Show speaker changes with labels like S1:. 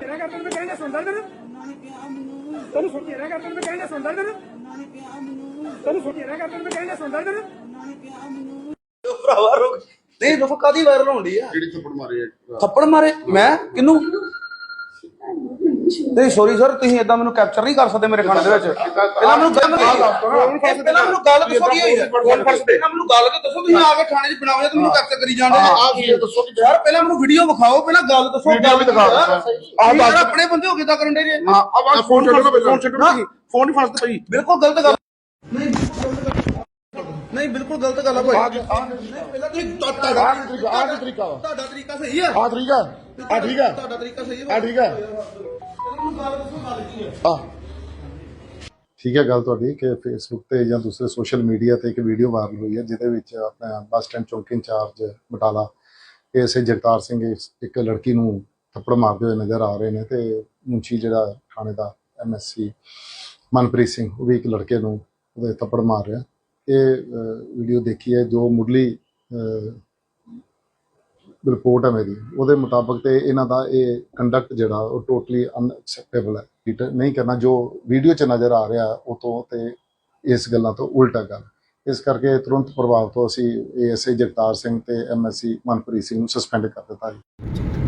S1: ਤੇਰਾ ਕਰ ਤੈਨੂੰ ਕਹਿੰਦੇ ਸੁਣਦਾ ਤੈਨੂੰ ਤੈਨੂੰ ਸੁਣ ਤੇਰਾ ਕਰ ਤੈਨੂੰ ਕਹਿੰਦੇ ਸੁਣਦਾ ਤੈਨੂੰ ਤੈਨੂੰ ਸੁਣ ਤੇਰਾ ਕਰ ਤੈਨੂੰ ਕਹਿੰਦੇ ਸੁਣਦਾ ਤੈਨੂੰ
S2: ਭਰਾਵਾ ਰੁਕ। ਨਹੀਂ ਰੁਕ ਕਾਦੀ ਵਾਇਰਲ ਹੋਣੀ ਆ?
S3: ਕਿਹੜੀ ਥੱਪੜ ਮਾਰੇ?
S2: ਥੱਪੜ ਮਾਰੇ? ਮੈਂ? ਕਿਨੂੰ ਨਹੀਂ ਸੌਰੀ ਸਰ ਤੁਸੀਂ ਇਦਾਂ ਮੈਨੂੰ ਕੈਪਚਰ ਨਹੀਂ ਕਰ ਸਕਦੇ ਮੇਰੇ ਖਾਣੇ ਦੇ ਵਿੱਚ। ਪਹਿਲਾਂ ਮੈਨੂੰ ਗੱਲ ਪਹਿਲਾਂ ਮੈਨੂੰ ਗੱਲ ਦੱਸੋ ਕੀ ਹੋਈ ਹੈ ਪਹਿਲਾਂ ਮੈਨੂੰ ਗੱਲ ਤਾਂ ਦੱਸੋ ਤੁਸੀਂ ਆ ਕੇ ਥਾਣੇ 'ਚ ਬਣਾਓ ਜਾਂ ਤੁਸੀਂ ਮੈਨੂੰ ਕੈਪਚਰ ਕਰੀ ਜਾਂਦੇ
S3: ਆਹ ਕੀ ਦੱਸੋ ਕੀ
S2: ਯਾਰ ਪਹਿਲਾਂ ਮੈਨੂੰ ਵੀਡੀਓ ਵਿਖਾਓ ਪਹਿਲਾਂ ਗੱਲ ਦੱਸੋ।
S3: ਵੀਡੀਓ ਵੀ ਦਿਖਾ।
S2: ਆਹ ਯਾਰ ਆਪਣੇ ਬੰਦੇ ਹੋ ਕਿਦਾਂ ਕਰਨ ਦੇ ਜੇ।
S3: ਹਾਂ ਆਵਾਜ਼ ਫੋਨ ਛੱਡੋ ਨਾ ਫੋਨ ਛੱਡੋ ਨਾ। ਫੋਨ ਨਹੀਂ ਫਸਦੇ ਪਈ
S2: ਬਿਲਕੁਲ ਗਲਤ ਗੱਲ। ਨਹੀਂ ਨਹੀਂ ਬਿਲਕੁਲ ਗਲਤ ਗੱਲ ਆ ਭਾਈ। ਪਹਿਲਾਂ ਤੁਸੀਂ ਤੁਹਾਡਾ
S3: ਆਹ ਤਰੀਕਾ ਆਹ
S2: ਤੁਹਾਡਾ ਤਰੀਕਾ ਸਹੀ ਹੈ
S3: ਆਹ ਤਰੀਕਾ। ਆ ਠੀਕ ਆ।
S2: ਤੁਹਾਡਾ ਤਰੀਕਾ ਸਹੀ ਹੈ
S3: ਆ ਠੀਕ ਆ। ਆ ਠੀਕ ਹੈ, ਗੱਲ ਤੁਹਾਡੀ ਕਿ ਫੇਸਬੁੱਕ ਤੇ ਜਾਂ ਦੂਸਰੇ ਸੋਸ਼ਲ ਮੀਡੀਆ ਤੇ ਇੱਕ ਵੀਡੀਓ ਵਾਇਰਲ ਹੋਈ ਹੈ, ਜਿਹਦੇ ਵਿੱਚ ਆਪਣਾ ਬੱਸ ਸਟੈਂਡ ਚੌਂਕੀ ਇੰਚਾਰਜ ਬਟਾਲਾ ਐਸਏ ਜਗਤਾਰ ਸਿੰਘ ਇੱਕ ਲੜਕੀ ਨੂੰ ਥੱਪੜ ਮਾਰਦੇ ਹੋਏ ਨਜ਼ਰ ਆ ਰਹੇ ਨੇ ਤੇ ਮੁੰਚੀ ਜਿਹੜਾ ਥਾਣੇ ਦਾ ਐਮਐਸਸੀ ਮਨਪ੍ਰੀਤ ਸਿੰਘ, ਉਹ ਵੀ ਇੱਕ ਲੜਕੇ ਨੂੰ ਉਹਦੇ ਥੱਪੜ ਮਾਰ ਰਿਹਾ। ਇਹ ਵੀਡੀਓ ਦੇਖੀ ਹੈ, ਜੋ ਮੁੱਢਲੀ ਰਿਪੋਰਟ ਹੈ ਮੇਰੀ। ਉਹਦੇ ਮੁਤਾਬਕ ਤੇ ਇਹਨਾਂ ਦਾ ਇਹ ਕੰਡਕਟ ਜਿਹੜਾ, ਉਹ ਟੋਟਲੀ ਅਨਐਕਸੈਪਟੇਬਲ ਹੈ। ਇਹ ਨਹੀਂ ਕਰਨਾ, ਜੋ ਵੀਡੀਓ 'ਚ ਨਜ਼ਰ ਆ ਰਿਹਾ, ਉਹ ਤੋਂ ਤੇ ਇਸ ਗੱਲਾਂ ਤੋਂ ਉਲਟਾ ਗੱਲ ਇਸ ਕਰਕੇ ਤੁਰੰਤ ਪ੍ਰਭਾਵ ਤੋਂ ਅਸੀਂ ਏਐਸਆਈ ਜਗਤਾਰ ਸਿੰਘ ਤੇ ਐਮਐਸਸੀ ਮਨਪ੍ਰੀਤ ਸਿੰਘ ਨੂੰ ਸਸਪੈਂਡ ਕਰ ਦਿੱਤਾ ਜੀ।